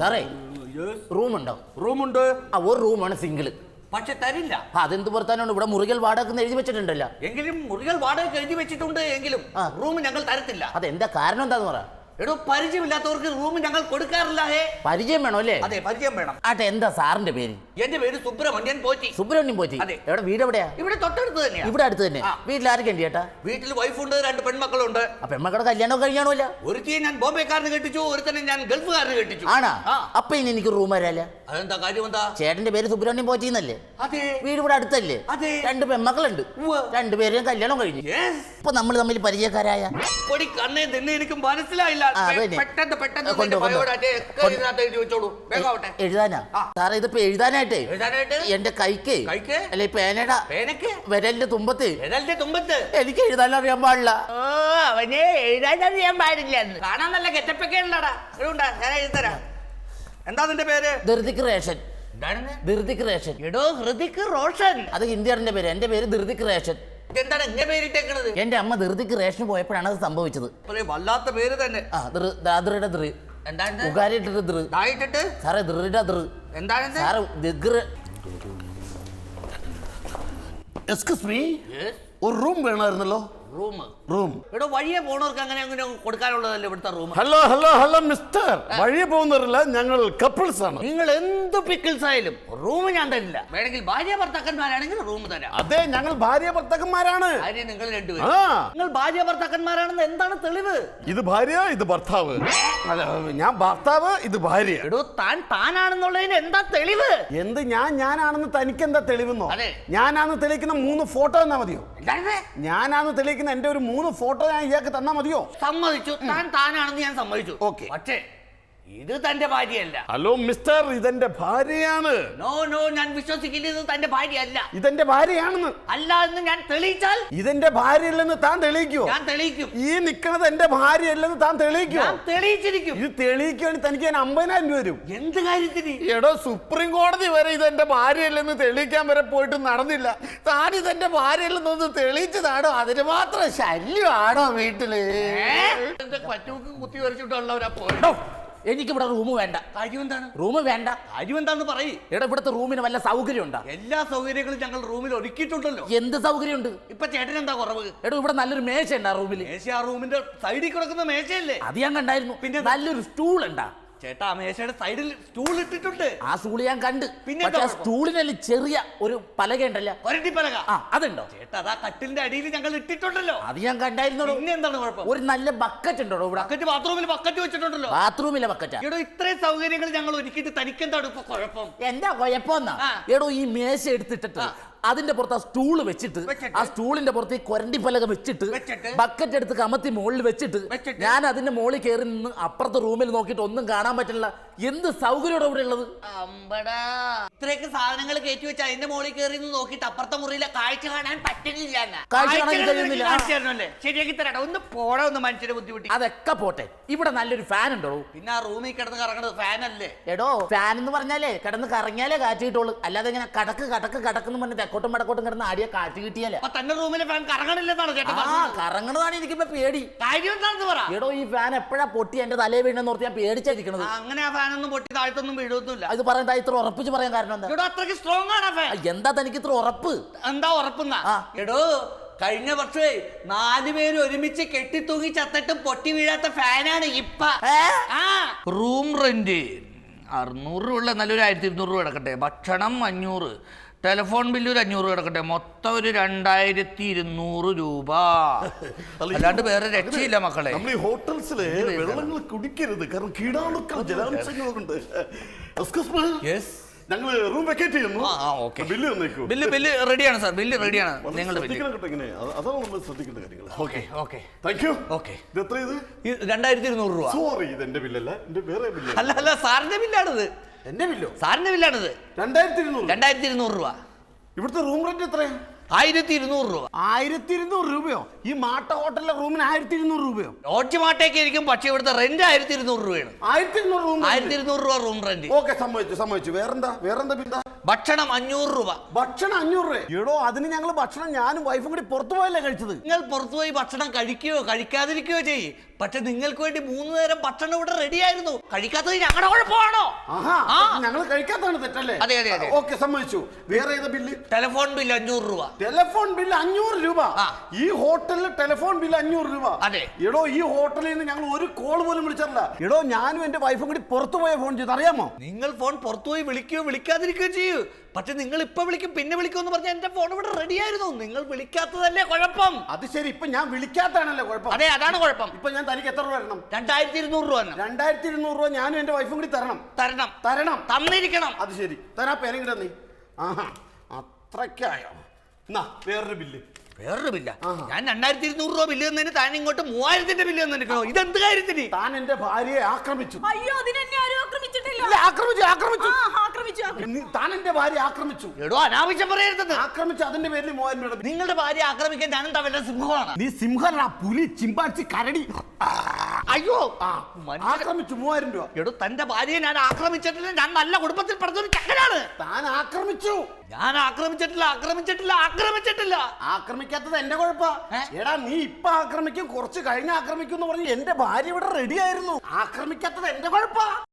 സാറേ റൂമുണ്ടോ? റൂമുണ്ട്. ആ ഒരു റൂമാണ് സിംഗിൾ പക്ഷെ തരില്ല. അതെന്ത് പുറത്താനാണ്? ഇവിടെ മുറികൾ വാടക എഴുതി വെച്ചിട്ടുണ്ടല്ലോ. എങ്കിലും മുറികൾ വാടക എഴുതി വെച്ചിട്ടുണ്ട് എങ്കിലും റൂം ഞങ്ങൾ തരത്തില്ല. അതെന്താ കാരണം എന്താന്ന് പറ. എടോ പരിചയമില്ലാത്തവർക്ക് റൂം ഞങ്ങൾ കൊടുക്കാറില്ല ഹേ. പരിചയം വേണോ അല്ലേ? അതെ പരിചയം വേണം. ആട്ടെ എന്താ സാറിന്റെ പേര്? എന്റെ പേര് സുബ്രഹ്മണ്യൻ പോറ്റി. സുബ്രഹ്മണ്യം പോറ്റി. അതെ. എവിടെ? വീട് എവിടെയാ? ഇവിടെ തൊട്ടടുത്ത് തന്നെയാ. ഇവിടെ അടുത്ത് തന്നെ. ആ. വീട്ടിൽ ആരൊക്കെ ഉണ്ട് ചേട്ടാ? വീട്ടിൽ വൈഫുണ്ട് രണ്ട് പെൺമക്കളുണ്ട്. അപ്പൊ പെമ്മക്കടെ കല്യാണം കഴിയാണോ ഇല്ല? ഒരുത്തിയെ ഞാൻ ബോംബെക്കാരന് കെട്ടിച്ചു ഒരുത്തനെ ഞാൻ ഗൾഫുകാരന് കെട്ടിച്ചു. ആണാ? ആ. അപ്പൊ ഇനി എനിക്ക് റൂം വരാല്ല അതെന്താ കാര്യം എന്താ? ചേട്ടന്റെ പേര് സുബ്രഹ്മണ്യം പോറ്റിന്നല്ലേ അതെ. വീട് ഇവിടെ അടുത്തല്ലേ? അതെ. രണ്ട് പെമ്മക്കളുണ്ട് ഉവ്വ്. രണ്ടുപേരെയും കല്യാണം കഴിഞ്ഞു. യെസ് ഇപ്പൊ നമ്മൾ തമ്മിൽ പരിചയക്കാരായ? പൊടി കണ്ണേ തന്നെ എനിക്ക് മനസ്സിലായില്ല. പെട്ടെന്ന് പെട്ടെന്ന് എഴുതാനാ. സാറേ ഇതിപ്പോ എഴുതാനായിട്ടേ? എന്റെ കൈക്ക്? അല്ലെ പേനയുടെ വിരലിന്റെ തുമ്പത്ത്? വിരലിന്റെ തുമ്പത്ത്? എനിക്ക് എഴുതാൻ അറിയാൻ പാടില്ല. ഓ അവനെ എഴുതാൻ അറിയാൻ പാടില്ല കാണാൻ നല്ല ഗെറ്റപ്പൊക്കെ ഉണ്ടാടാ ഞാൻ എഴുതരാ എന്താ നിന്റെ പേര്? ധൃതിക് റേഷൻ. ധൃതിക് റേഷൻ. എടോ ഹൃതിക് റോഷൻ. അത് ഹിന്ദിയാറിന്റെ പേര്. എന്റെ പേര് ധൃതിക് റേഷൻ. എന്താണ് ഇങ്ങനെ പേരിട്ടേക്കണത്? എന്റെ അമ്മ ധൃതിക്ക് റേഷൻ പോയപ്പോഴാണ് അത് സംഭവിച്ചത്. വല്ലാത്ത പേര് തന്നെ. ആ ദൃ ദാദ്രയുടെ ദൃ എന്താണ് ഉകാരിയുടെ ദൃ ആയിട്ടിട്ട് സാറേ ദൃഢ ദൃ എന്താണ് സാറ് ദിഗ്ര എക്സ്ക്യൂസ് മീ ഒരു റൂം വേണമായിരുന്നല്ലോ. റൂം. റൂം. എടോ വഴിയെ പോണവർക്ക് അങ്ങനെ അങ്ങനെ കൊടുക്കാനുള്ളതല്ലേ ഇവിടുത്തെ room? Hello hello hello mister. വഴി പോകുന്നവരല്ല ഞങ്ങൾ കപ്പിൾസ് ആണ്. നിങ്ങൾ എന്ത് പിക്കിൾസ് ആയാലും റൂം ഞാൻ തരില്ല. വേണമെങ്കിൽ ഭാര്യ ഭർത്താക്കന്മാരാണെങ്കിൽ റൂം തരാം. അതെ ഞങ്ങൾ ഭാര്യ ഭർത്താക്കന്മാരാണ്. ഭാര്യ നിങ്ങൾ രണ്ടുപേരും. ആ. നിങ്ങൾ ഭാര്യ ഭർത്താക്കന്മാരാണെന്ന് എന്താണ് തെളിവ്? ഇത് ഭാര്യ ഇത് ഭർത്താവ്. അല്ല ഞാൻ ഭർത്താവ് ഇത് ഭാര്യ. എടോ താൻ താനാണെന്നുള്ളതിന് എന്താ തെളിവ്? എന്ത് ഞാൻ ഞാനാണെന്ന് തനിക്ക് എന്താ തെളിവെന്നോ? അതെ. ഞാനാണെന്ന് തെളിയിക്കുന്ന മൂന്ന് ഫോട്ടോ എന്നാ മതിയോ? എന്താണ്? ഞാനാണെന്ന് തെളിയിക്കുന്ന എന്റെ ഒരു മൂന്ന് ഫോട്ടോ ഞാൻ ഇയാൾക്ക് തന്നാ മതിയോ? സമ്മതിച്ചു. താൻ താനാണെന്ന് ഞാൻ സമ്മതിച്ചു. ഓക്കെ. പക്ഷേ ഇത് തന്റെ ഭാര്യയല്ല. ഹലോ മിസ്റ്റർ ഇതെന്റെ ഭാര്യയാണ്. നോ നോ ഞാൻ വിശ്വസിക്കില്ല ഇത് തന്റെ ഭാര്യയല്ല. ഇതെന്റെ ഭാര്യയാണെന്ന്. അല്ല എന്ന് ഞാൻ തെളിയിച്ചാൽ? ഇതെന്റെ ഭാര്യയല്ലെന്ന് താൻ തെളിയിക്കോ ഞാൻ തെളിയിക്കും. ഈ നിക്കണത് എന്റെ ഭാര്യയല്ലെന്ന് താൻ തെളിയിക്കോ ഞാൻ തെളിയിച്ചിരിക്കും. ഇത് തെളിയിക്കുകയാണെങ്കിൽ തനിക്ക് ഞാൻ അമ്പതിനായിരം രൂപ വരും എന്ത് കാര്യത്തിന്? എടോ സുപ്രീം കോടതി വരെ ഇത് എന്റെ ഭാര്യയല്ലെന്ന് തെളിയിക്കാൻ വരെ പോയിട്ട് നടന്നില്ല. താൻ ഇതെന്റെ ഭാര്യയല്ലെന്നൊന്ന് തെളിയിച്ചതാണോ അതിന് മാത്രം ശല്യമാണോ വീട്ടിൽ? പറ്റൂക്ക് കുത്തി വരച്ചിട്ടുള്ളവരാ പോയി. എടോ, എനിക്കിവിടെ റൂം വേണ്ട. കാര്യം എന്താണ് റൂം വേണ്ട. കാര്യം എന്താന്ന് പറയും. എടാ ഇവിടുത്തെ റൂമിന് വല്ല സൗകര്യം ഉണ്ടോ എല്ലാ സൗകര്യങ്ങളും ഞങ്ങൾ റൂമിൽ ഒരുക്കിയിട്ടുണ്ടല്ലോ. എന്ത് സൗകര്യമുണ്ട്? ഇപ്പൊ ചേട്ടൻ എന്താ കുറവ്? എടാ ഇവിടെ നല്ലൊരു മേശ ഉണ്ടാ റൂമിൽ മേശ ആ റൂമിന്റെ സൈഡിൽ കിടക്കുന്ന മേശയല്ലേ? അത് ഞാൻ കണ്ടായിരുന്നു. പിന്നെ നല്ലൊരു സ്റ്റൂൾ ഉണ്ടാ. ചേട്ടാ മേശയുടെ സൈഡിൽ സ്റ്റൂൾ ഇട്ടിട്ടുണ്ട്. ആ സ്റ്റൂൾ ഞാൻ കണ്ട്. പിന്നെ പക്ഷെ ആ സ്റ്റൂളിനല്ല ചെറിയ ഒരു പലക ഉണ്ടല്ലോ. പലക. ആ അതുണ്ടോ? ചേട്ടാ അതാ കട്ടിലിന്റെ അടിയിൽ ഞങ്ങൾ ഇട്ടിട്ടുണ്ടല്ലോ. അത് ഞാൻ കണ്ടായിരുന്നു പിന്നെ എന്താണ് കുഴപ്പം? ഒരു നല്ല ബക്കറ്റ് ഉണ്ടോ ഇവിടെ? ബക്കറ്റ് ബാത്റൂമിൽ ബക്കറ്റ് വെച്ചിട്ടുണ്ടല്ലോ. ബാത്റൂമിലെ ബക്കറ്റാ എടോ ഇത്രയും സൗകര്യങ്ങൾ ഞങ്ങൾ ഒരുക്കിയിട്ട് തനിക്കെന്താണ് ഇപ്പൊ കുഴപ്പം? എന്താ കുഴപ്പം എന്നാ? എടോ ഈ മേശ എടുത്തിട്ടിട്ട് അതിന്റെ പുറത്ത് ആ സ്റ്റൂൾ വെച്ചിട്ട്. ആ സ്റ്റൂളിന്റെ പുറത്ത് ഈ കൊരണ്ടി പലക വെച്ചിട്ട്. ബക്കറ്റ് എടുത്ത് കമത്തി മുകളിൽ വെച്ചിട്ട് വെച്ചിട്ട്. ഞാൻ അതിന്റെ മുകളിൽ കയറി നിന്ന് അപ്പുറത്തെ റൂമിൽ നോക്കിയിട്ട് ഒന്നും കാണാൻ പറ്റില്ല എന്ത് സൗകര്യമാണ് അവിടെ ഉള്ളത്? അമ്പടാ. ഇത്രയൊക്കെ സാധനങ്ങൾ കയറ്റി വെച്ച് അതിന്റെ മുകളിൽ കയറി നോക്കിട്ട് നോക്കിയിട്ട് അപ്പുറത്തെ മുറിയിലെ കാഴ്ച കാണാൻ പറ്റുന്നില്ല എന്നാ. കാഴ്ച കാണാൻ കാഴ്ചകൾ കഴിയുന്നില്ല. കാണിച്ചു തരണമല്ലേ? ശരിയാക്കി തരാടാ ഒന്ന് പോടാ ഒന്ന് മനുഷ്യരെ ബുദ്ധിമുട്ടി. അതൊക്കെ പോട്ടെ. ഇവിടെ നല്ലൊരു ഫാൻ ഉണ്ടോ? പിന്നെ ആ റൂമിൽ കിടന്ന് കറങ്ങണത് ഫാനല്ലേ എടോ ഫാൻ എന്ന് പറഞ്ഞാലേ കിടന്ന് കറങ്ങിയാലേ കാറ്റ് കിട്ടുള്ളൂ. അല്ലാതെ ഇങ്ങനെ കടക്ക് കടക്ക് കടക്കെന്ന് പറഞ്ഞ് തെക്കോട്ടും വടക്കോട്ടും കിടന്ന് ആടിയ കാറ്റ് കിട്ടിയാലേ. തന്നെ റൂമിലെ ഫാൻ കറങ്ങണില്ലെന്നാണ് ചേട്ടൻ ആ പറഞ്ഞത്. കറങ്ങണതാണ് എനിക്കിപ്പോ പേടി. കാര്യം എന്താണെന്ന് പറ. എടോ ഈ ഫാൻ എപ്പോഴാ പൊട്ടി എന്റെ തലേ വീണെന്ന് ഓർത്ത് ഞാൻ പേടിച്ചായിരിക്കണത് ആ, അങ്ങനെ ആ ഫാൻ ഒന്നും പൊട്ടി താഴ്ത്തൊന്നും വീഴൊന്നുമില്ല. ഇത് പറയാൻ ഇത്ര ഉറപ്പിച്ച് പറയാൻ കാരണം എന്താ? എടോ അത്രയ്ക്ക് സ്ട്രോങ് ആണ് ഫാൻ എന്താ തനിക്ക് ഇത്ര ഉറപ്പ്? എന്താ ഉറപ്പെന്നാ? ആ. എടോ കഴിഞ്ഞ വർഷമേ നാല് പേര് ഒരുമിച്ച് കെട്ടിത്തൂങ്ങി ചത്തിട്ട് പൊട്ടി വീഴാത്ത ഫാനാണ് ഇപ്പ. ഏ? ആ. റൂം റെന്റ് അറുന്നൂറ് രൂപ ഉള്ള നല്ലൊരു ആയിരത്തി ഇരുന്നൂറ് രൂപ കിടക്കട്ടെ. ഭക്ഷണം അഞ്ഞൂറ്. ടെലിഫോൺ ബില്ല് ഒരു അഞ്ഞൂറ് രൂപ കിടക്കട്ടെ. മൊത്തം ഒരു രണ്ടായിരത്തി ഇരുന്നൂറ് രൂപ അല്ലാണ്ട് വേറെ രക്ഷയില്ല മക്കളെ. നമ്മൾ ഈ ഹോട്ടൽസിൽ വെള്ളങ്ങൾ കുടിക്കരുത്. കാരണം കീടാണുക്കൾ ജലാംശങ്ങളുണ്ട് ഞങ്ങൾ റൂം വെക്കേറ്റ് ചെയ്യുന്നു. ബില്ല് തന്നേക്കൂ. ബില്ല് ബില്ല് റെഡിയാണ് സാർ. ബില്ല് റെഡിയാണ്. നിങ്ങളുടെ അതാണ് നമ്മൾ ശ്രദ്ധിക്കേണ്ട കാര്യങ്ങൾ. Okay okay. Thank you okay. ഇത് എത്ര ഇത്? രണ്ടായിരത്തി ഇരുന്നൂറ് രൂപ. സോറി ഇത് എന്റെ ബില്ലല്ല. എന്റെ വേറെ ബില്ല് അല്ല അല്ല സാറിന്റെ ബില്ലാണിത്. എന്റെ ബില്ലോ? സാറിന്റെ ബില്ലാണിത്. രണ്ടായിരത്തി ഇരുന്നൂറ് രണ്ടായിരത്തി ഇരുന്നൂറ് രൂപ. ഇവിടുത്തെ റൂം റെന്റ് എത്രയാ? ആയിരത്തി ഇരുന്നൂറ് രൂപ. ആയിരത്തി ഇരുന്നൂറ് രൂപയോ? ഈ മാട്ട ഹോട്ടലിലെ റൂമിന് ആയിരത്തി ഇരുന്നൂറ് രൂപയോ? ലോഡ്ജ് മാട്ടേക്ക് ഇരിക്കും പക്ഷേ ഇവിടുത്തെ റെന്റ് ആയിരത്തി ഇരുന്നൂറ് രൂപയാണ്. ആയിരത്തി ഇരുന്നൂറ് റൂം ആയിരത്തി ഇരുന്നൂറ് രൂപ റൂം റെന്റ് ഓക്കെ സമ്മതിച്ചു സമ്മതിച്ചു. വേറെന്താ? വേറെന്താ പിന്നെ ഭക്ഷണം അഞ്ഞൂറ് രൂപ. ഭക്ഷണം അഞ്ഞൂറ് രൂപ എടോ അതിന് ഞങ്ങൾ ഭക്ഷണം ഞാനും വൈഫും കൂടി പുറത്തു പോയല്ലേ കഴിച്ചത്? നിങ്ങൾ പുറത്തുപോയി ഭക്ഷണം കഴിക്കുകയോ കഴിക്കാതിരിക്കുകയോ ചെയ്യ്. പക്ഷെ നിങ്ങൾക്ക് വേണ്ടി മൂന്ന് നേരം ഭക്ഷണം ഇവിടെ റെഡി ആയിരുന്നു. കഴിക്കാത്തത് ഞങ്ങളുടെ കുഴപ്പമാണോ. ഞങ്ങൾ കഴിക്കാത്താണ് തെറ്റല്ലേ? അതെ, അതെ, അതെ. ഓക്കെ സമ്മതിച്ചു. വേറെ ഏത് ബില്ല്? ടെലിഫോൺ ബില്ല് അഞ്ഞൂറ് രൂപ. ടെലിഫോൺ ബില്ല് അഞ്ഞൂറ് രൂപ. ഈ ഹോട്ടലിൽ ടെലിഫോൺ ബില്ല് അഞ്ഞൂറ് രൂപ. അതെ. എടോ ഈ ഹോട്ടലിൽ നിന്ന് ഞങ്ങൾ ഒരു കോൾ പോലും വിളിച്ചിട്ടില്ല. എടോ ഞാനും എന്റെ വൈഫും കൂടി പുറത്തു പോയ ഫോൺ ചെയ്ത്. അറിയാമോ? നിങ്ങൾ ഫോൺ പുറത്തുപോയി വിളിക്കുകയോ വിളിക്കാതിരിക്കുകയോ ചെയ്യൂ. പക്ഷെ നിങ്ങൾ ഇപ്പൊ വിളിക്കും പിന്നെ വിളിക്കും എന്ന് പറഞ്ഞാൽ എന്റെ ഫോൺ ഇവിടെ റെഡി ആയിരുന്നു. നിങ്ങൾ വിളിക്കാത്തതല്ലേ കുഴപ്പം? അത് ശരി ഇപ്പൊ ഞാൻ വിളിക്കാത്തതാണല്ലേ കുഴപ്പം? അതെ അതാണ് കുഴപ്പം. ഇപ്പൊ ഞാൻ തനിക്ക് എത്ര രൂപ തരണം? രണ്ടായിരത്തി ഇരുന്നൂറ് രൂപ തന്നെ രണ്ടായിരത്തി ഇരുന്നൂറ് രൂപ ഞാനും എന്റെ വൈഫും കൂടി തരണം. തരണം. തരണം. തന്നിരിക്കണം. അത് ശരി. തരാ പേരെങ്കിലും നീ ആഹാ അത്രയ്ക്കായോ? എന്നാ വേറൊരു ബില്ല് വേറൊരു ബില്ല ആഹാ. ഞാൻ രണ്ടായിരത്തി ഇരുന്നൂറ് രൂപ ബില്ല് തന്നതിന് താൻ ഇങ്ങോട്ട് മൂവായിരത്തിന്റെ ബില്ല് തന്നിരിക്കണോ ഇതെന്ത് കാര്യത്തിന്? താൻ എന്റെ ഭാര്യയെ ആക്രമിച്ചു. അയ്യോ അതിനെന്നെ ആരും ആക്രമിച്ചിട്ടില്ല. ഇല്ല ആക്രമിച്ചു ആക്രമിച്ചു. ആ, താൻ എന്റെ ഭാര്യ ആക്രമിച്ചു. എടോ അനാവശ്യം പറയരുത്. ആക്രമിച്ചു അതിന്റെ പേരിൽ മൂവായിരം രൂപ നിങ്ങളുടെ ഭാര്യ ആക്രമിക്കാൻ ഞാനും തവരുടെ സിംഹമാണ്. നീ സിംഹനാ പുലി ചിമ്പാച്ചി കരടി. അയ്യോ ആ, ആക്രമിച്ചു മൂവായിരം രൂപ. എടോ തന്റെ ഭാര്യയെ ഞാൻ ആക്രമിച്ചിട്ടില്ല. ഞാൻ നല്ല കുടുംബത്തിൽ പഠിച്ചൊരു ചക്കനാണ് താൻ ആക്രമിച്ചു. ഞാൻ ആക്രമിച്ചിട്ടില്ല ആക്രമിച്ചിട്ടില്ല ആക്രമിച്ചിട്ടില്ല. ആക്രമിക്കാത്തത് എന്റെ കുഴപ്പാ. ഏ? എടാ നീ ഇപ്പൊ ആക്രമിക്കും കുറച്ച് കഴിഞ്ഞ് ആക്രമിക്കും എന്ന് പറഞ്ഞ് എന്റെ ഭാര്യ ഇവിടെ റെഡി ആയിരുന്നു. ആക്രമിക്കാത്തത് എന്റെ കുഴപ്പാ.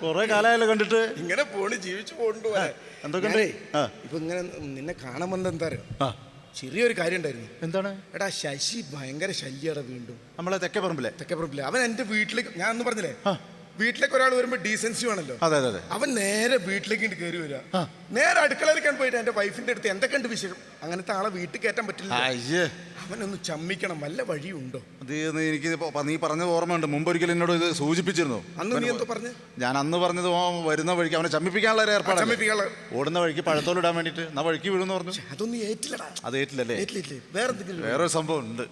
കൊറേ കാലമായല്ലോ കണ്ടിട്ട്. ഇങ്ങനെ പോണ് ജീവിച്ചു പോണ്ട് എന്തൊക്കെ. ഇപ്പൊ ഇങ്ങനെ നിന്നെ കാണാൻ വന്നത് എന്താ അറിയോ? ചെറിയൊരു കാര്യം ഉണ്ടായിരുന്നു. എന്താണ്? എടാ ശശി ഭയങ്കര ശല്യടാ വീണ്ടും. നമ്മളെ തെക്കപ്പറമ്പിലെ. തെക്കപ്പറമ്പിലെ. അവൻ എന്റെ വീട്ടിലേക്ക് ഞാൻ അന്ന് പറഞ്ഞില്ലേ. വീട്ടിലേക്ക് ഒരാൾ വരുമ്പോ ഡീസൻസി വേണല്ലോ. അതെ അതെ അതെ. അവൻ നേരെ വീട്ടിലേക്ക് കയറി വരിക ആ. നേരെ അടുക്കളയിലേക്കാണ് പോയിട്ട് എന്റെ വൈഫിന്റെ അടുത്ത് എന്തൊക്കെയുണ്ട് വിശേഷം? അങ്ങനത്തെ ആളെ വീട്ടിൽ കയറ്റാൻ പറ്റില്ല. അയ്യേ. അവനൊന്ന് ചമ്മിക്കണം. വല്ല വഴിയുണ്ടോ? അത് എനിക്ക് നീ പറഞ്ഞത് ഓർമ്മയുണ്ട്. മുമ്പ് ഒരിക്കലും എന്നോട് ഇത് സൂചിപ്പിച്ചിരുന്നു. അന്ന് നീ എന്തോ പറഞ്ഞു? ഞാൻ അന്ന് പറഞ്ഞത് വരുന്ന വഴിക്ക് അവനെ ചമ്മിപ്പിക്കാനുള്ള ഒരു ഏർപ്പാട് ചമ്മിപ്പിക്കാനുള്ള ഓടുന്ന വഴിക്ക് പഴത്തോട് ഇടാൻ വേണ്ടിട്ട് എന്നാ വഴിക്ക് വീഴുന്നു പറഞ്ഞു. അതൊന്നും ഏറ്റില്ലടാ. അത് ഏറ്റില്ലല്ലേ? ഏറ്റില്ലേ? വേറെ വേറൊരു സംഭവം ഉണ്ട്.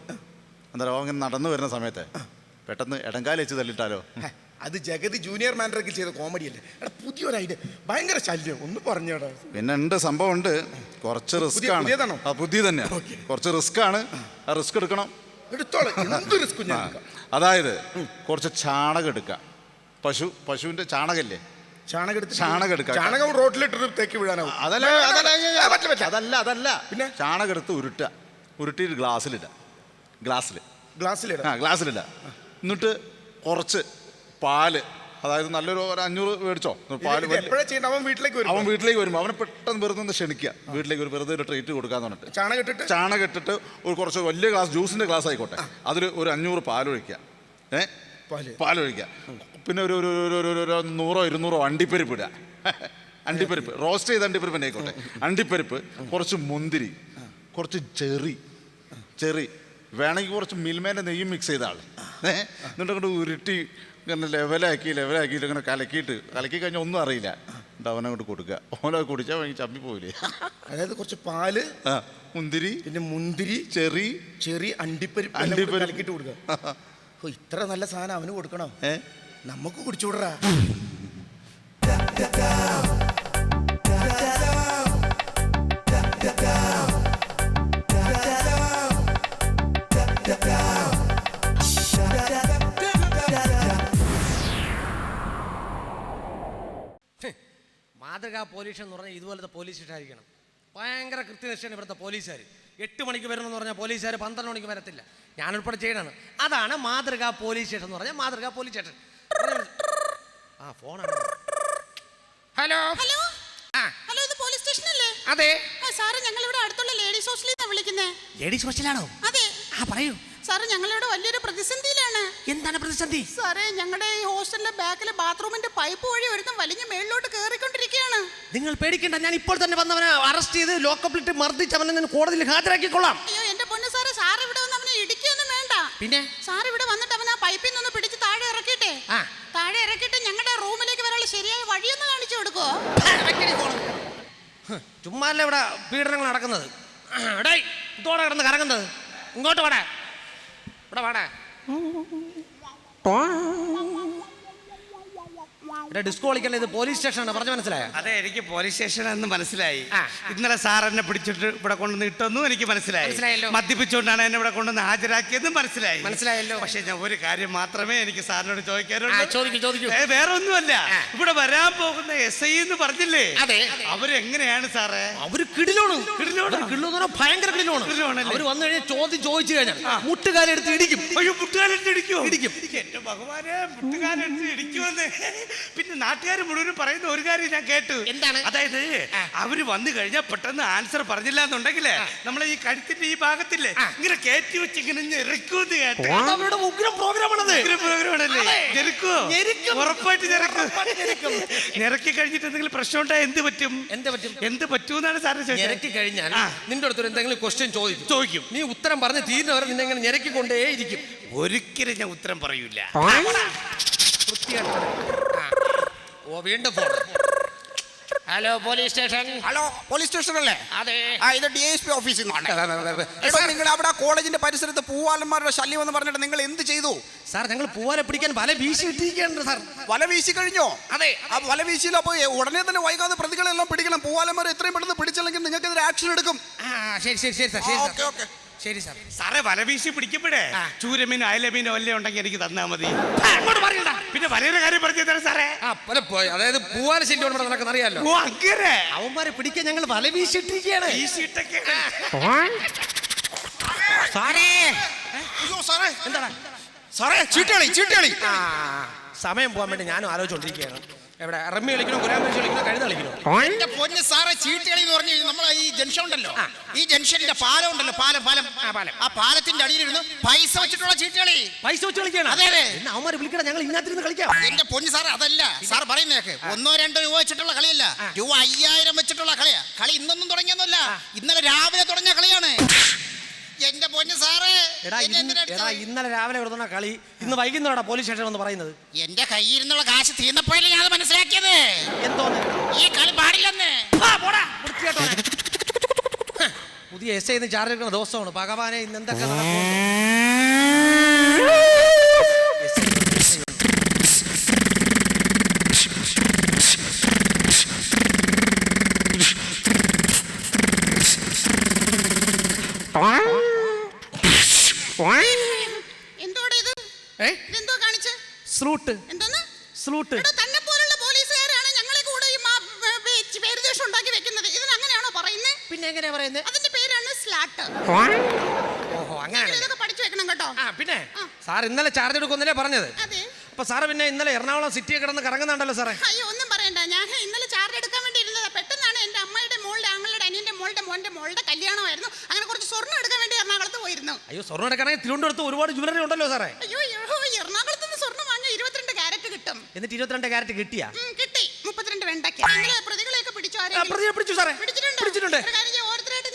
എന്താ അങ്ങനെ നടന്നു വരുന്ന സമയത്തെ പെട്ടെന്ന് ഇടങ്കാലി വെച്ച് തല്ലിട്ടാലോ? അത് ജഗതി ജൂനിയർ മാനേജർക്ക് ചെയ്ത കോമഡി അല്ലേ? എടാ പുതിയൊരു ഐഡിയ ഭയങ്കര ശല്യം. ഒന്ന് പറഞ്ഞോടാ. പിന്നെ ഉണ്ട് സംഭവം ഉണ്ട്. കുറച്ച് റിസ്ക് ആണ്. പുതിയതാണോ? ആ പുതിയ തന്നെ. കുറച്ച് റിസ്ക് ആണ്. ആ റിസ്ക് എടുക്കണം. എടുത്തോളാം. എന്ത് റിസ്ക് ഞാൻ എടുക്കാം. അതായത് കുറച്ച് ചാണകം എടുക്കാം. പശു പശുവിന്റെ ചാണകല്ലേ? ചാണകം എടുത്ത് ചാണകം എടുക്കാം. ചാണകം റോട്ടിലിട്ട് തേക്ക് വീഴാനാവും. അതല്ല അതല്ല ആ, പറ്റില്ല, പറ്റില്ല. അതല്ല അതല്ല. പിന്നെ? ചാണകം എടുത്ത് ഉരുട്ടുക. ഉരുട്ടിയിട്ട് ഗ്ലാസ്സിലിടുക. ഗ്ലാസ്സിൽ ഗ്ലാസ്സിലിടാം. ആ ഗ്ലാസ്സിലിടുക. എന്നിട്ട് കുറച്ച് പാൽ. അതായത് നല്ലൊരു ഒരു അഞ്ഞൂറ് മേടിച്ചോ? പാൽ വലിയ- എപ്പോഴാ ചെയ്യണ്ട? അവൻ വീട്ടിലേക്ക് അവൻ വീട്ടിലേക്ക് വരുമ്പോൾ അവനെ പെട്ടെന്ന് വെറുതെ ഒന്ന് ക്ഷണിക്കുക വീട്ടിലേക്ക് ഒരു വെറുതെ ഒരു ട്രീറ്റ് കൊടുക്കാന്ന് പറഞ്ഞിട്ട്. ചാണകം ഇട്ടിട്ട്? ചാണകം ഇട്ടിട്ട് ഒരു കുറച്ച് വലിയ ഗ്ലാസ് ജ്യൂസിന്റെ ഗ്ലാസ് ആയിക്കോട്ടെ. അതിൽ ഒരു അഞ്ഞൂറ് പാലൊഴിക്കുക ഏ? പാൽ. പാലൊഴിക്കുക പിന്നെ ഒരു ഒരു ഒരു- ഒരു- ഒരു- ഒരു നൂറോ ഇരുന്നൂറോ അണ്ടിപ്പരിപ്പ് ഇടുക. അണ്ടിപ്പരിപ്പ്. റോസ്റ്റ് ചെയ്ത അണ്ടിപ്പരിപ്പ് തന്നെ ആയിക്കോട്ടെ. അണ്ടിപ്പരിപ്പ് കുറച്ച് മുന്തിരി കുറച്ച് ചെറി ചെറി. വേണമെങ്കിൽ കുറച്ച് മിൽമേന്റെ നെയ്യും മിക്സ് ചെയ്ത ആൾ ഏ? എന്നിട്ട് അങ്ങോട്ട് ഉരുട്ടി ഇങ്ങനെ ലെവലാക്കി ലെവലാക്കിയിട്ട് ഇങ്ങനെ കലക്കിയിട്ട് കലക്കി കഴിഞ്ഞാൽ ഒന്നും അറിയില്ല. എന്നിട്ട് അവനങ്ങോട്ട് കൊടുക്കുക. ഓനെ കുടിച്ചാൽ ഭയങ്കര ചമ്മി പോയില്ലേ അതായത് കുറച്ച് പാൽ ആ മുന്തിരി പിന്നെ മുന്തിരി ചെറി ചെറിയ അണ്ടിപ്പരിപ്പ് അണ്ടിപ്പരിപ്പ്. കലക്കിട്ട് കൊടുക്കുക. ഓ ഇത്ര നല്ല സാധനം അവന് കൊടുക്കണം? ഏ? നമുക്ക് കുടിച്ചുവിടറാ പോലീസ് എന്ന് പറഞ്ഞാൽ ഇതുപോലത്തെ പോലീസ് സ്റ്റേഷനായിരിക്കണം ഭയങ്കര കൃത്യനിഷ്ഠയാണ് ഇവിടുത്തെ പോലീസുകാർ എട്ട് മണിക്ക് വരണമെന്ന് പറഞ്ഞാൽ പോലീസുകാർ പന്ത്രണ്ട് മണിക്ക് വരത്തില്ല. ഞാനുൾപ്പെടെ ചെയ്യണതാണ്. അതാണ് മാതൃകാ പോലീസ് സ്റ്റേഷൻ എന്ന് പറഞ്ഞാൽ മാതൃകാ പോലീസ് സ്റ്റേഷൻ ആ ഫോണാണ് ഹലോ? ഹലോ? ആ. ഹലോ ഇത് പോലീസ് സ്റ്റേഷൻ അല്ലേ? അതെ. സാറ് ഞങ്ങൾ ഇവിടെ അടുത്തുള്ള ലേഡീസ് ഹോസ്റ്റലിൽ നിന്നാണ് വിളിക്കുന്നത് ലേഡീസ് ഹോസ്റ്റലാണോ അതെ. ആ പറയൂ. സാറ് ഞങ്ങളിവിടെ വലിയൊരു പ്രതിസന്ധിയിലാണ്. എന്താണ് പ്രതിസന്ധി? സാറേ ഞങ്ങളുടെ ഈ ഹോസ്റ്റലിലെ ബാക്കിലെ ബാത്റൂമിന്റെ പൈപ്പ് വഴി ഒരുത്തം വലിഞ്ഞ് മേളിലോട്ട് കയറിക്കൊണ്ടിരിക്കുകയാണ് നിങ്ങൾ പേടിക്കണ്ട ഞാൻ ഇപ്പോൾ തന്നെ വന്നവനെ അറസ്റ്റ് ചെയ്ത് ലോക്കപ്പിലിട്ട് മർദ്ദിച്ച് അവനെ ഞാൻ കോടതിയിൽ ഹാജരാക്കിക്കൊള്ളാം. അയ്യോ എന്റെ പൊന്ന് സാറേ സാർ ഇവിടെ വന്ന് അവനെ ഇടിക്കൊന്നും വേണ്ട. പിന്നെ? സാർ ഇവിടെ വന്നിട്ട് അവൻ ആ പൈപ്പിൽ നിന്ന് പിടിച്ച് താഴെ ഇറക്കിട്ടെ ആ. താഴെ ഇറക്കിയിട്ട് ഞങ്ങളുടെ റൂമിലേക്ക് വരാനുള്ള ശരിയായ വഴിയൊന്ന് കാണിച്ചു കൊടുക്കോ ചുമ്മാല്ല ഇവിടെ പീഡനങ്ങൾ നടക്കുന്നത്? ഇതോടെ കിടന്ന് കറങ്ങുന്നത്. ഇങ്ങോട്ട് വാടാ. ഇവിടെ വാടാ ഇവിടെ ഡിസ്കോ കളിക്കണ ഇത് പോലീസ് സ്റ്റേഷനാണ് പറഞ്ഞു മനസ്സിലായോ അതെ എനിക്ക് പോലീസ് സ്റ്റേഷനെന്ന് മനസ്സിലായി. ഇന്നലെ സാർ എന്നെ പിടിച്ചിട്ട് ഇവിടെ കൊണ്ടുവന്ന് ഇട്ടെന്നും എനിക്ക് മനസ്സിലായി മനസ്സിലായല്ലോ. മദ്യപിച്ചുകൊണ്ടാണ് എന്നെ ഇവിടെ കൊണ്ടുവന്ന് ഹാജരാക്കിയതും മനസ്സിലായി മനസ്സിലായല്ലോ. പക്ഷെ ഞാൻ ഒരു കാര്യം മാത്രമേ എനിക്ക് സാറിനോട് ചോദിക്കാറുള്ളൂ ചോദിക്കൂ, ചോദിക്കൂ. വേറെ ഒന്നുമല്ല. ഇവിടെ വരാൻ പോകുന്ന എസ് ഐ എന്ന് പറഞ്ഞില്ലേ അതെ. അവരെങ്ങനെയാണ് സാറേ അവർ കിടിലോണ് കിടിലമാണ്. അവർ കിടിലോ എന്ന് പറഞ്ഞാൽ ഭയങ്കര കിടിലോണ്? അവർ വന്നു കഴിഞ്ഞാൽ ചോദ്യം ചോദിച്ചു കഴിഞ്ഞാൽ മുട്ടുകാലെടുത്ത് ഇടിക്കും അയ്യോ മുട്ടുകാലെടുത്ത് ഇടിക്കും ഇടിക്കും. എന്റെ ഭഗവാനെ മുട്ടുകാലെടുത്ത് ഇടിക്കുമെന്ന് പിന്നെ നാട്ടുകാർ മുഴുവനും പറയുന്ന ഒരു കാര്യം ഞാൻ കേട്ടു. എന്താണ്? അതായത് അവർ വന്നു കഴിഞ്ഞാൽ പെട്ടെന്ന് ആൻസർ പറഞ്ഞില്ല എന്നുണ്ടെങ്കിലേ നമ്മളെ ഈ കഴുത്തിന്റെ ഈ ഭാഗത്തില്ലേ ഇങ്ങനെ കയറ്റി വെച്ച് ഇങ്ങനെ ഞെരുക്കൂന്ന് കേട്ടു. അവരുടെ ഉഗ്രം പ്രോഗ്രാമാണത്. പ്രോഗ്രാമാണല്ലേ? ഞെരുക്കും. ഉറപ്പായിട്ട് ഞെരുക്കും. കഴിഞ്ഞിട്ട് എന്തെങ്കിലും പ്രശ്നം ഉണ്ടായാൽ എന്ത് പറ്റും? എന്ത് പറ്റും? എന്ത് പറ്റൂന്നാണ് സാറിന് ഞെരക്കി കഴിഞ്ഞാൽ നിന്റെ അടുത്തൊരു എന്തെങ്കിലും ക്വസ്റ്റ്യൻ ചോദിക്കും. ചോദിക്കും. നീ ഉത്തരം പറഞ്ഞ് തീരുന്നവരെ നിന്നെ ഇങ്ങനെ ഞെരക്കിക്കൊണ്ടേ ഇരിക്കും ഒരിക്കലും ഞാൻ ഉത്തരം പറയൂല. വൃത്തിയായിട്ട്. ഓ വീണ്ടും phone hello police station hello police station അല്ലേ? അതെ. ആ ഇത് ഡി എസ് പി ഓഫീസിൽ നിന്നാണ് നിങ്ങൾ അവിടെ ആ കോളേജിന്റെ പരിസരത്ത് പൂവാലന്മാരുടെ ശല്യം എന്ന് പറഞ്ഞിട്ട് നിങ്ങൾ എന്ത് ചെയ്തു? സാർ ഞങ്ങൾ പൂവാലെ പിടിക്കാൻ വല വീശി ഇട്ടിരിക്കുകയാണ് സാർ വല വീശി കഴിഞ്ഞോ? അതെ. ആ വല വീശിയില്ല അപ്പൊ ഉടനെ തന്നെ വൈകാതെ പ്രതികളെല്ലാം പിടിക്കണം. പൂവാലന്മാർ എത്രയും പെട്ടെന്ന് പിടിച്ചില്ലെങ്കിൽ നിങ്ങൾക്കെതിരെ ആക്ഷൻ എടുക്കും. ശരി ശരി ശരി സാർ ശരി ഓക്കെ ഓക്കെ ശരി സാർ സാറേ വല വീശി പിടിക്കപ്പെടേ. ചൂരമീനോ അയലമീനോ വല്ല ഉണ്ടെങ്കിൽ എനിക്ക് തന്നാ മതി. പിന്നെ വലിയൊരു കാര്യം പറഞ്ഞു തരാം സാറേ. ആ പല പോയി. അതായത് പൂവാല ശല്യം ഇവിടെ നടക്കുന്ന അറിയാലോ ഓ അങ്ങനെ. അവന്മാരെ പിടിക്കാൻ ഞങ്ങൾ വല വീശിട്ടിരിക്കുകയാണ്. വീശിയിട്ടൊക്കെ സാറേ. അയ്യോ സാറേ എന്താണ്? സാറേ ചീട്ടുകളി ചീട്ടുകളി. ആ. സമയം പോകാൻ വേണ്ടി ഞാനും ആലോചിച്ചുകൊണ്ടിരിക്കുകയാണ്. എവിടെ റമ്മി കളിക്കണോ കുരാൻ വെച്ച് കളിക്കണോ കഴുത കളിക്കണോ? എന്റെ പൊന്ന് സാറേ ചീട്ടുകളി എന്ന് പറഞ്ഞു കഴിഞ്ഞാൽ നമ്മളെ ഈ ജംഗ്ഷൻ ഉണ്ടല്ലോ. ഈ ജംഗ്ഷനിന്റെ പാലം ഉണ്ടല്ലോ പാലം പാലം. ആ, പാലം. ആ പാലത്തിന്റെ അടിയിലിരുന്ന് പൈസ വെച്ചിട്ടുള്ള ചീട്ട് കളി. പൈസ വെച്ച് കളിക്കണം അതെ, അതെ. എന്നാ അവന്മാർ വിളിക്കണം ഞങ്ങൾ ഇതിനകത്തിരുന്ന് കളിക്കാം. എന്റെ പൊന്ന് സാർ അതല്ല. സാർ പറയുന്നേക്ക് ഒന്നോ രണ്ടോ രൂപ വെച്ചിട്ടുള്ള കളിയല്ല. രൂപ അയ്യായിരം വെച്ചിട്ടുള്ള കളിയാ. കളി ഇന്നൊന്നും തുടങ്ങിയൊന്നുമല്ല. ഇന്നലെ രാവിലെ തുടങ്ങിയ കളിയാണ്. എന്റെ പൊന്ന് സാറേ. എടാ എന്നെ ഇന്ന് എന്തിനാ എടാ അടിച്ചത്? ഇന്നലെ രാവിലെ കൊടുക്കുന്ന കളി ഇന്ന് വൈകുന്നേരം പോലീസ് സ്റ്റേഷൻ എന്ന് പറയുന്നത്. എന്റെ കയ്യിൽ നിന്നുള്ള കാശ് തീർന്നപ്പോഴല്ലേ ഞാൻ അത് മനസ്സിലാക്കിയത്? എന്തോന്ന്? ഈ കളി പാടില്ലെന്ന്. ആ, പോടാ, വൃത്തികെട്ടവനെ. ഹ്, പുതിയ എസ് ഐ ചാർജ് എടുക്കുന്ന ദിവസമാണ്. ഭഗവാനെ ഇന്ന് എന്തൊക്കെ നടക്കുമെന്ന്. എന്തോടെ ഇത് ഏ? ഇതെന്തോ കാണിച്ച് സ്ലൂട്ട്. എന്തോന്ന്? സ്ലൂട്ട്. എടോ തന്നെ പോലുള്ള പോലീസുകാരാണ് ഞങ്ങളെ കൂടെ ഈ മാ- പേ- പേ- പേരുദോഷം ഉണ്ടാക്കി വെക്കുന്നത്. ഇതിന് അങ്ങനെയാണോ പറയുന്നത് പിന്നെ എങ്ങനെയാ പറയുന്നത് അതിന്റെ പേരാണ് സ്ലാട്ട്. ഓഹോ അങ്ങനെ ഇതൊക്കെ പഠിച്ചു വെക്കണം കേട്ടോ. ആ പിന്നെ ആ. സാർ ഇന്നലെ ചാർജ് എടുക്കുമെന്നല്ലേ പറഞ്ഞത്? അതെ. അപ്പൊ സാറ് പിന്നെ ഇന്നലെ എറണാകുളം സിറ്റിയെ കിടന്ന് കറങ്ങുന്നുണ്ടല്ലോ സാറേ. അയ്യോ ഒന്നും പറയണ്ട. ഞാൻ ഇന്നലെ ചാർജ് എടുക്കാൻ വേണ്ടി ഇരുന്നതാ. പെട്ടെന്നാണ് എന്റെ അമ്മയുടെ മോളുടെ ആങ്ങളുടെ അനിയന്റെ മോളുടെ മോന്റെ മോളുടെ കല്യാണമായിരുന്നു. അങ്ങനെ കുറച്ച് സ്വർണം എടുക്കാൻ വേണ്ടി എറണാകുളത്ത് പോയിരുന്നു. അയ്യോ സ്വർണം എടുക്കണമെങ്കിൽ തിരുവനന്തപുരത്ത് ഒരുപാട് ജുവലറി ഉണ്ടല്ലോ സാറേ. അയ്യോ അയ്യോ, എറണാകുളത്ത് നിന്ന് സ്വർണം വാങ്ങിയ ഇരുപത്തിരണ്ട് ക്യാരറ്റ് കിട്ടും എന്നിട്ട് ഇരുപത്തിരണ്ട് ക്യാരറ്റ് കിട്ടിയാ? ഉം, കിട്ടി. മുപ്പത്തിരണ്ട് വെണ്ടയ്ക്ക്. നിങ്ങൾ പ്രതികളെയൊക്കെ പിടിച്ചോ ആ, ആരെങ്കിലും? പ്രതിയെ പിടിച്ചു സാറേ. പിടിച്ചിട്ടുണ്ട്? പിടിച്ചിട്ടുണ്ട്. ഒരു കാര്യം ചെയ്യ്, ഓരോരുത്തരായിട്ട്?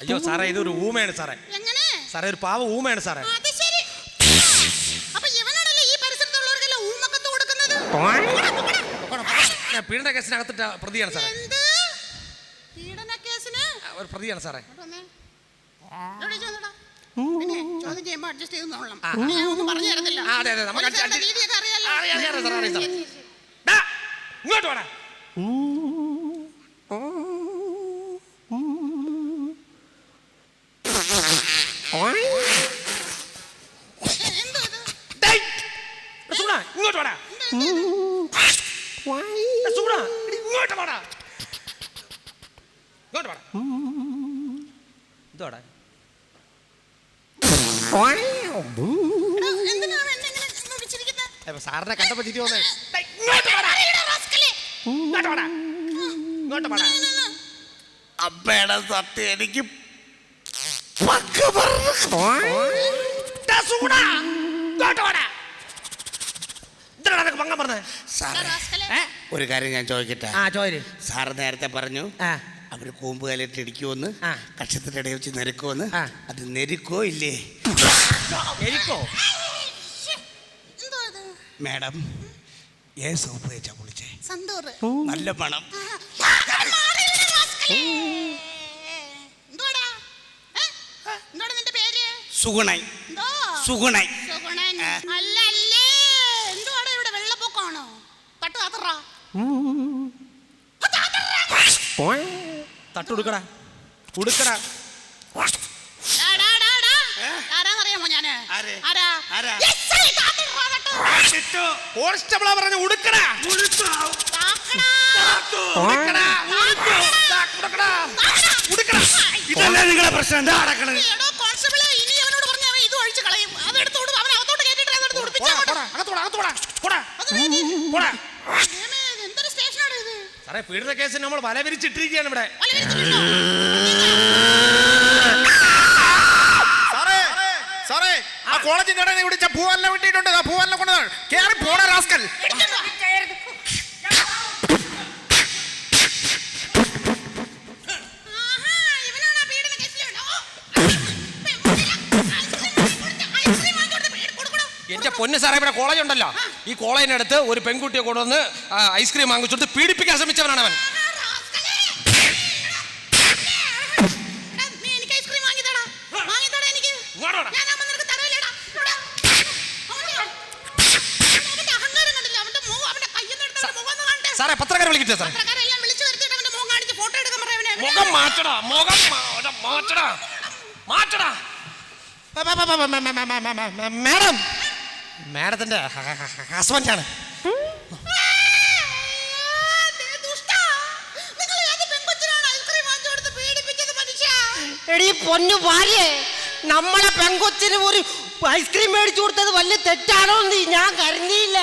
അയ്യോ സാറേ ഇതൊരു ഊമയാണ് സാറേ. എങ്ങനെ? സാറേ ഒരു പാവ ഊമയാണ് സാറേ. ആ, അത് ശരി. അപ്പൊ ഇവനാണല്ലേ ഈ പരിസരത്തുള്ളവർക്കെല്ലാം ഊമക്കത്ത് കൊടുക്കുന്നത്? ഞാൻ പീഡന കേസിനകത്തിട്ട പ്രതിയാണ് സാറേ. എന്ത്? പീഡന കേസിന്? ആ, ഒരു പ്രതിയാണ് സാറേ. വന്നേ. ഇവിടെ ചോദിച്ചോന്നെടാ. പിന്നെ ചോദ്യം ചെയ്യുമ്പോ അഡ്ജസ്റ്റ് ചെയ്ത് നോളണം ഞാൻ ഒന്നും പറഞ്ഞു തരത്തില്ല. ആ, അതെ, അതെ, നമുക്ക് adjust- അറിയാം, അറിയാം, സാറേ, അറിയാം, ശരി. ഇങ്ങോട്ട് വേണം എ- എന്തോ ഇത് ഇങ്ങോട്ട് വേണം ഇങ്ങോട്ട് വേണം ഇങ്ങോട്ട് വേണം ഇതോടെ എടാ, എന്തിനാണ് എന്നെ ഇങ്ങനെ നോവിച്ചിരിക്കുന്നെ? സാറിനെ കണ്ടപ്പോ ചിരി വന്നേ അറിയടാ, rascal. ഇങ്ങോട്ട് വേണം ഇങ്ങോട്ട് വേണം അമ്മയുടെ സത്യം എനിക്ക്. ഒരു കാര്യം ഞാൻ ചോദിക്കട്ടെ? സാറ് നേരത്തെ പറഞ്ഞു അവർ കൂമ്പ് കാലിട്ട് ഇടിക്കുമെന്ന് കക്ഷത്തിന്റെ ഇടയിൽ വെച്ച് നെരുക്കുമെന്ന് അത് നെരുക്കോ ഇല്ലേ? നെരുക്കോ മാഡം ഏ സോപ്പ് തേച്ചാ കുളിച്ചേ? നല്ല മണം ആ, മാറിയില്ല, rascal. എന്തുവാടാ? ഏ? എന്തുവാടാ നിന്റെ പേര്? സുഗുണൈ എന്തോ? സുഗുണൈ സുഗുണൻ. ആ. അല്ല, അല്ലേ. എന്തുവാടാ ഇവിടെ വെള്ളപ്പൊക്കമാണോ? തട്ടുകൊടുക്കടാ കൊടുക്കടാ. ഡാ, ഡാ, ഡാ, ഡാ. ആരാന്നറിയാമോ ഞാൻ? ആര്? ആരാ? തട്ട്. പറഞ്ഞ ഉടുക്കടാ. ഉടുത്തോ? താക്കടാ. താത്തു. ഉടുക്കടാ ഇതല്ലേ നിങ്ങളെ പ്രശ്നം എന്താ നടക്കണത് എടോ കോൺസ്റ്റബിളെ, ഇനി അവനോട് പറഞ്ഞാ അവൻ ഇത് ഒഴിച്ച് കളയും. അതെടുത്ത് ഉടു- അവനെ അകത്തോട്ട് കേറ്റിട്ട് അതെടുത്ത് ഉടുപ്പിച്ചാ മതി. അത് മതി. ദൈവമേ, ഇത് എന്തൊരു സ്റ്റേഷനാണ് ഇത്? സാറേ പീഡന കേസിന് നമ്മൾ വല വിരിച്ചിട്ടിരിക്കുകയാണ് ഇവിടെ വല വിരിച്ച് വീണോ? സാറേ സാറേ ആ കോളേജിന്റെ ഇടയിൽ വിളിച്ച പൂവാലിനെ വിട്ടിട്ടുണ്ട് ആ പൂവാലിനെ കൊണ്ട് കേറി പോണ റാസ്കൽ എടുക്കണ്ടോ? എന്റെ പൊന്ന് സാറേ ഇവിടെ കോളേജ് ഉണ്ടല്ലോ ഈ കോളേജിനടുത്ത് ഒരു പെൺകുട്ടിയെ കൊണ്ടുവന്ന് ഐസ്ക്രീം വാങ്ങിച്ചോട്ട് പീഡിപ്പിക്കാൻ ശ്രമിച്ചവനാണ് അവൻ. സാറേ പത്രക്കാരെ വിളിക്കട്ടെ അവന്റെ മുഖം മാറ്റടാ മുഖം മാ- മാറ്റടാ മാറ്റടാ മാഡം മാഡത്തിന്റെ ഹസ്ബൻഡാണ്. എടീ പൊന്നു ഭാര്യ നമ്മളെ പെങ്കൊച്ചിന് ഒരു ഐസ്ക്രീം മേടിച്ചു കൊടുത്തത് വലിയ തെറ്റാണോ എന്ന് ഞാൻ കരുതിയില്ല.